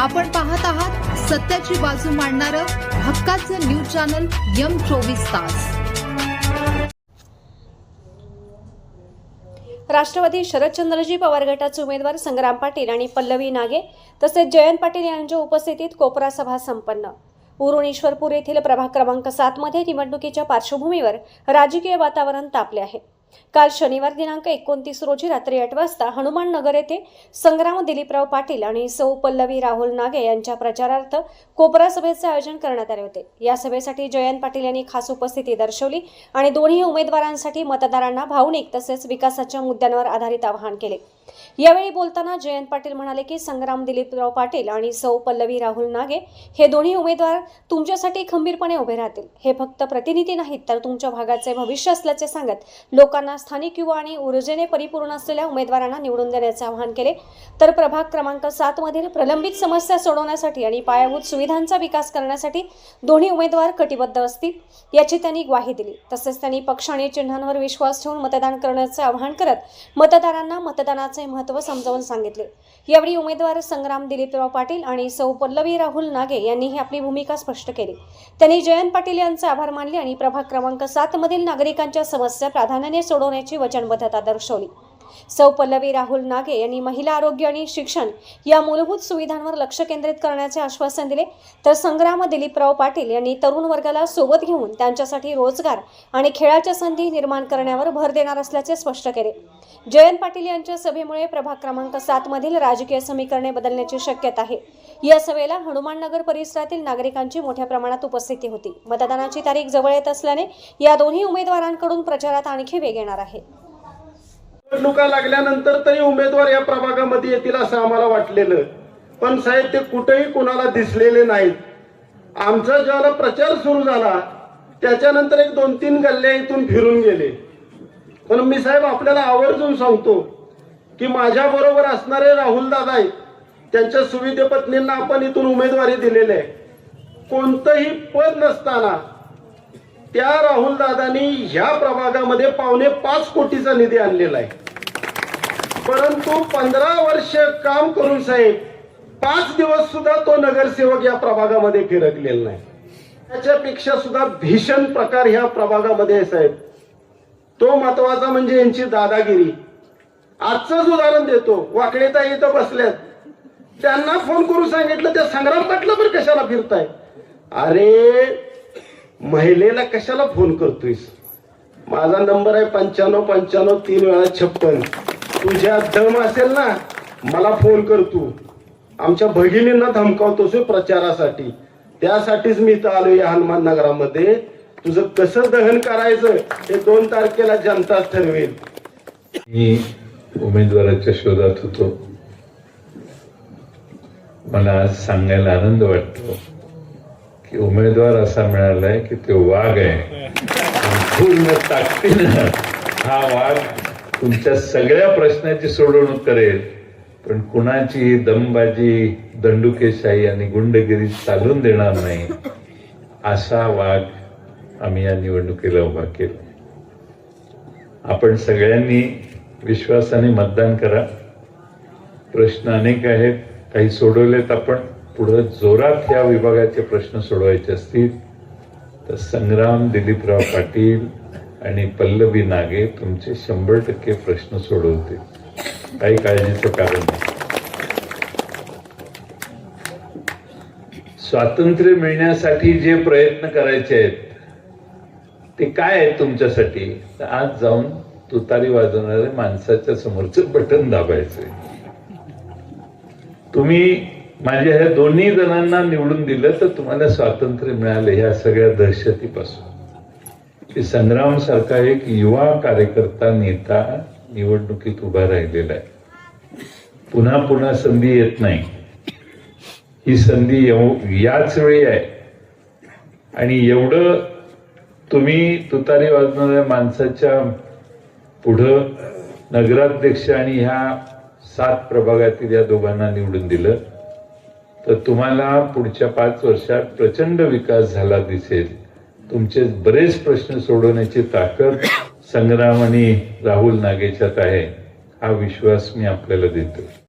आपण पाहत आहात सत्याची बाजू मांडणारं हक्काचं न्यूज चॅनल यम चोवीस तास. राष्ट्रवादी शरदचंद्रजी पवार गटाचे उमेदवार संग्राम पाटील आणि पल्लवी नागे तसेच जयंत पाटील यांच्या उपस्थितीत कोपरा सभा संपन्न. उरुणेश्वरपूर येथील प्रभाग क्रमांक सातमध्ये निवडणुकीच्या पार्श्वभूमीवर राजकीय वातावरण तापले आहे. काल शनिवार दिनांक एकोणतीस रोजी रात्री आठ वाजता हनुमान नगर येथे संग्राम दिलीपराव पाटील आणि सौ पल्लवी राहुल नागे यांच्या प्रचारार्थ कोपरा सभेचे आयोजन करण्यात आले होते. या सभेसाठी जयंत पाटील यांनी खास उपस्थिती दर्शवली आणि दोन्ही उमेदवारांसाठी मतदारांना भावनिक तसेच विकासाच्या मुद्द्यांवर आधारित आवाहन केले. यावेळी बोलताना जयंत पाटील म्हणाले की संग्राम दिलीपराव पाटील आणि सौ पल्लवी राहुल नागे हे दोन्ही उमेदवार तुमच्यासाठी खंबीरपणे उभे राहतील. हे फक्त प्रतिनिधी नाहीत तर तुमच्या भागाचे भविष्य असल्याचे सांगत लोकांना स्थानिक युवा आणि ऊर्जेने परिपूर्ण असलेल्या उमेदवारांना निवडून देण्याचे आवाहन केले. तर प्रभाग क्रमांक सात मधील प्रलंबित समस्या सोडवण्यासाठी आणि पायाभूत सुविधांचा विकास करण्यासाठी दोन्ही उमेदवार कटिबद्ध असतील याची त्यांनी ग्वाही दिली. तसेच त्यांनी पक्ष आणि चिन्हांवर विश्वास ठेवून मतदान करण्याचे आवाहन करत मतदारांना मतदानाचे महत्त्व समजावून सांगितले. यावेळी उमेदवार संग्राम दिलीपराव पाटील आणि सौ पल्लवी राहुल नागे यांनीही आपली भूमिका स्पष्ट केली. त्यांनी जयंत पाटील यांचे आभार मानले आणि प्रभाग क्रमांक सात मधील नागरिकांच्या समस्या प्राधान्याने सोडवण्याची वचनबद्धता दर्शवली. सौ पल्लवी राहुल नागे यांनी महिला आरोग्य आणि शिक्षण या मूलभूत सुविधांवर लक्ष केंद्रित करण्याचे आश्वासन दिले. तर संग्राम दिलीपराव पाटील यांनी तरुण वर्गाला सोबत घेऊन त्यांच्यासाठी रोजगार आणि खेळाच्या संधी निर्माण करण्यावर भर देणार असल्याचे स्पष्ट केले. जयंत पाटील यांच्या सभेमुळे प्रभाग क्रमांक सात मधील राजकीय समीकरणे बदलण्याची शक्यता आहे. या सभेला हनुमाननगर परिसरातील नागरिकांची मोठ्या प्रमाणात उपस्थिती होती. मतदानाची तारीख जवळ येत असल्याने या दोन्ही उमेदवारांकडून प्रचारात आणखी वेग येणार आहे. निवडणुका लागल्यानंतर तरी उमेदवार या प्रभागामध्ये येतील असं आम्हाला वाटलेलं. पण साहेब ते कुठेही कुणाला दिसलेले नाहीत. आमचा ज्याला प्रचार सुरू झाला त्याच्यानंतर एक दोन तीन गल्ल्या इथून फिरून गेले. पण मी साहेब आपल्याला आवर्जून सांगतो की माझ्या बरोबर असणारे राहुल दादा आहेत. त्यांच्या सुविधे पत्नींना आपण इथून उमेदवारी दिलेली आहे. कोणतंही पद नसताना त्या राहुल दादानी ह्या प्रभागामध्ये पावणे पाच कोटीचा निधी आणलेला आहे. परंतु पंधरा वर्ष काम करून साहेब पाच दिवस सुद्धा तो नगरसेवक या प्रभागामध्ये फिरकलेला नाही. त्याच्यापेक्षा सुद्धा भीषण प्रकार ह्या प्रभागामध्ये आहे साहेब. तो महत्त्वाचा म्हणजे यांची दादागिरी. आजचंच उदाहरण देतो. वाकडेता इथं बसल्यात. त्यांना फोन करून सांगितलं त्या संग्राम पाटला पण कशाला फिरताय? अरे महिलेला कशाला फोन करतोयस? माझा नंबर आहे पंच्याण्णव पंच्याण्णव तीन वेळा छप्पन. तुझ्या दम असेल ना मला फोन कर तू. आमच्या भगिनींना धमकावतोस प्रचारासाठी. त्यासाठीच मी इथं आलो या हनुमान नगरामध्ये. तुझं कसं दहन करायचं हे दोन तारखेला जनताच ठरवेल. मी उमेदवाराच्या शोधात होतो. मला आज सांगायला आनंद वाटतो. की उमेदवार असा मिळालाय की तो वाघ आहे. पूर्ण ताकदीनं हा वाघ तुमच्या सगळ्या प्रश्नाची सोडवणूक करेल. पण कुणाची दमबाजी दंडुकेशाही आणि गुंडगिरी चालून देणार नाही असा वाघ आम्ही या निवडणुकीला उभा केला. आपण सगळ्यांनी विश्वासाने मतदान करा. प्रश्न अनेक आहेत काही सोडवलेत आपण. पुढे जोरात या विभागाचे प्रश्न सोडवायचे असतील तर संग्राम दिलीपराव पाटील आणि पल्लवी नागे तुमचे शंभर टक्के प्रश्न सोडवतील काही काळजीचं कारण नाही. स्वातंत्र्य मिळण्यासाठी जे प्रयत्न करायचे आहेत ते काय आहे तुमच्यासाठी? तर आज जाऊन तुतारी वाजवणाऱ्या माणसाच्या समोरचं बटन दाबायचंय. तुम्ही माझ्या ह्या दोन्ही जणांना निवडून दिलं तर तुम्हाला स्वातंत्र्य मिळालं ह्या सगळ्या दहशतीपासून. की संग्राम सारखा एक युवा कार्यकर्ता नेता निवडणुकीत उभा राहिलेला आहे. पुन्हा पुन्हा संधी येत नाही. ही संधी येऊ- याच वेळी आहे. आणि एवढं तुम्ही तुतारी वाजणाऱ्या माणसाच्या पुढं नगराध्यक्ष आणि ह्या सात प्रभागातील या दोघांना निवडून दिलं. तर तुम्हाला पुढच्या पाच वर्षात प्रचंड विकास झाला दिसेल. तुमचे बरेच प्रश्न सोडवण्याची ताकद संग्राम आणि राहुल नागेच्यात आहे. हा विश्वास मी आपल्याला देतो.